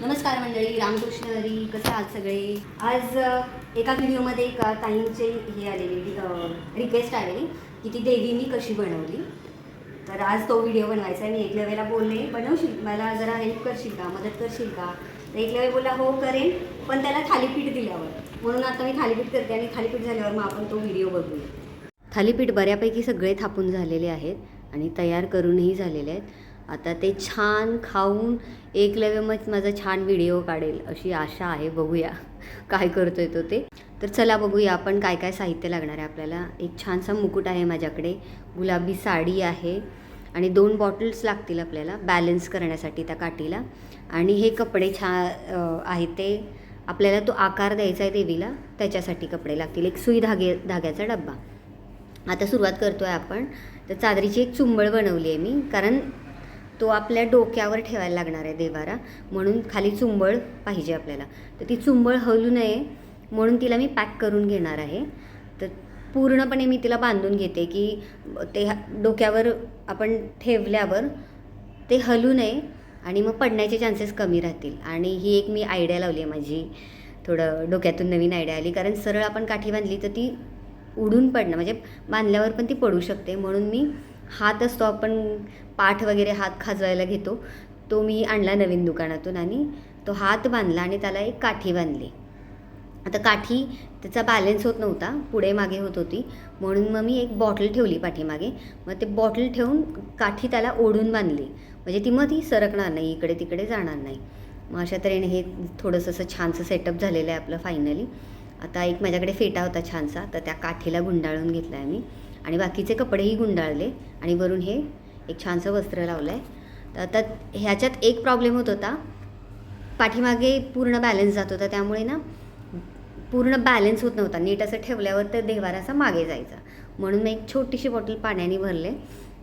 नमस्कार मंडळी रामकृष्ण हरी कसे आहात सगळे? आज एका व्हिडिओमध्ये एक ताईंचे हे आलेली रिक्वेस्ट आलेली की ती देवी मी कशी बनवली. तर आज तो व्हिडिओ बनवायचा आहे. मी एकल्या वेळेला बोलले बनवशील? मला जरा हेल्प करशील का? मदत करशील का? तर एकल्या वेळ बोला हो करेन. पण त्याला थालीपीठ दिल्यावर. म्हणून आता मी थालीपीठ करते आणि थालीपीठ झाल्यावर मग आपण तो व्हिडिओ बघूया. थालीपीठ बऱ्यापैकी सगळे थापून झालेले आहेत आणि तयार करूनही झालेले आहेत. आता ते छान खाऊन एक मग माझा छान व्हिडिओ काढेल अशी आशा आहे. बघूया काय करतोय तो ते. तर चला बघूया आपण काय काय साहित्य लागणार आहे आपल्याला. एक छानसा मुकुट आहे माझ्याकडे. गुलाबी साडी आहे आणि दोन बॉटल्स लागतील आपल्याला बॅलन्स करण्यासाठी त्या काठीला. आणि हे कपडे छा आहे आहेत ते. आपल्याला तो आकार द्यायचा आहे देवीला त्याच्यासाठी कपडे लागतील. एक सुई धागे धाग्याचा डब्बा. आता सुरुवात करतो आहे आपण. तर चादरीची एक चुंबळ बनवली आहे मी. कारण तो आपल्या डोक्यावर ठेवायला लागणार आहे देवारा. म्हणून खाली चुंबळ पाहिजे आपल्याला. तर ती चुंबळ हलू नये म्हणून तिला मी पॅक करून घेणार आहे. तर पूर्णपणे मी तिला बांधून घेते की ते डोक्यावर आपण ठेवल्यावर ते हलू नये आणि मग पडण्याचे चान्सेस कमी राहतील. आणि ही एक मी आयडिया लावली आहे माझी. थोडं डोक्यातून नवीन आयडिया आली. कारण सरळ आपण काठी बांधली तर ती उडून पडणं म्हणजे बांधल्यावर पण ती पडू शकते. म्हणून मी हात असतो आपण पाठ वगैरे हात खाजवायला घेतो. तो मी आणला नवीन दुकानातून आणि तो हात बांधला आणि त्याला एक काठी बांधली. आता काठी त्याचा बॅलन्स होत नव्हता पुढे मागे होत होती. म्हणून मग मी एक बॉटल ठेवली पाठीमागे. मग ते बॉटल ठेवून काठी त्याला ओढून बांधली. म्हणजे ती मग ती सरकणार नाही इकडे तिकडे जाणार नाही. मग अशा तऱ्हेने हे थोडंसं असं छानसं सेटअप झालेलं आहे आपलं फायनली आता एक माझ्याकडे फेटा होता छानसा तर त्या काठीला गुंडाळून घेतला आहे मी. आणि बाकीचे कपडेही गुंडाळले आणि वरून हे एक छानसं वस्त्र लावलं आहे तर आता ह्याच्यात एक प्रॉब्लेम होत होता. पाठीमागे पूर्ण बॅलन्स जात होता. त्यामुळे ना पूर्ण बॅलन्स होत नव्हता. नीट असं ठेवल्यावर तर देवार असा मागे जायचा. म्हणून मी एक छोटीशी बॉटल पाण्याने भरले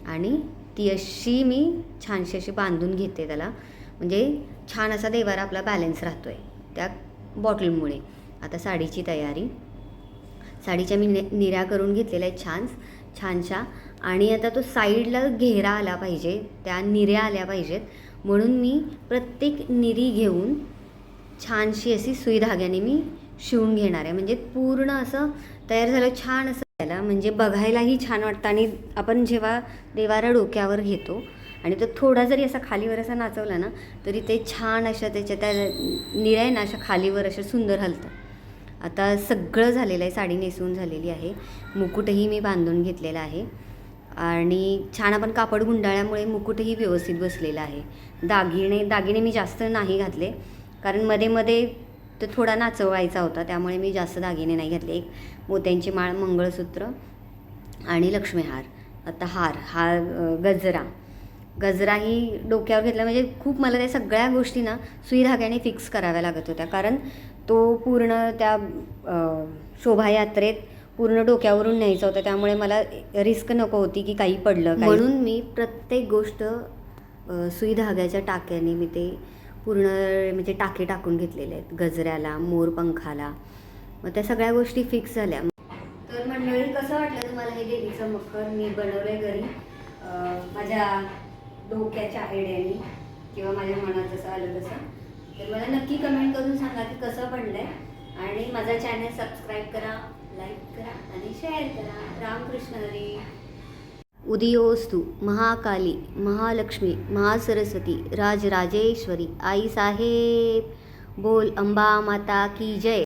आणि ती अशी मी छानशी अशी बांधून घेते त्याला. म्हणजे छान असा देवारा आपला बॅलन्स राहतो आहे त्या बॉटलमुळे आता साडीची तयारी. साडीच्या मी नि निऱ्या करून घेतलेल्या आहेत छान. छानशा. आणि आता तो साईडला घेरा आला पाहिजे त्या निऱ्या आल्या पाहिजेत. म्हणून मी प्रत्येक निरी घेऊन छानशी अशी सुई धाग्याने मी शिवून घेणार आहे. म्हणजे पूर्ण असं तयार झालं छान असं त्याला म्हणजे बघायलाही छान वाटतं आणि आपण जेव्हा देवारा डोक्यावर घेतो आणि तो थोडा जरी असा खालीवर असा नाचवला ना तरी ते छान अशा त्याच्या त्या निऱ्या आहे ना अशा खालीवर अशा सुंदर हलतं. आता सगळं झालेलं आहे साडी नेसून झालेली आहे. मुकुटही मी बांधून घेतलेला आहे. आणि छान आपण कापड गुंडाळ्यामुळे मुकुटही व्यवस्थित बसलेला आहे. दागिने दागिने मी जास्त नाही घातले. कारण मध्ये मध्ये तो थोडा नाचवायचा होता त्यामुळे मी जास्त दागिने नाही घातले. एक मोत्यांची माळ मंगळसूत्र आणि लक्ष्मीहार. आता हार हा गजरा. गजराही डोक्यावर घेतला म्हणजे खूप मला त्या सगळ्या गोष्टी ना सुई धाग्याने फिक्स कराव्या लागत होत्या. कारण तो पूर्ण त्या शोभायात्रेत पूर्ण डोक्यावरून न्यायचा होता. त्यामुळे मला रिस्क नको होती की काही पडलं म्हणून मी प्रत्येक गोष्ट सुई धाग्याच्या टाक्याने मी ते पूर्ण म्हणजे टाके टाकून घेतलेले आहेत. गजऱ्याला मोरपंखाला मग त्या सगळ्या गोष्टी फिक्स झाल्या. तर मंडळी कसं वाटलं तुम्हाला हे देवीचं मखर मी बनवलंय घरी. माझ्या डोक्याच्या आयडियाने किंवा माझ्या मनात जसं आलं तसं. तर मला नक्की कमेंट करून सांगा की कसं बनलंय. आणि माझा चॅनल सबस्क्राईब करा लाईक करा आणि शेअर करा. रामकृष्ण हरी. उदयोस्तु महाकाली महालक्ष्मी महासरस्वती राजराजेश्वरी आई साहेब. बोल अंबा माता की जय.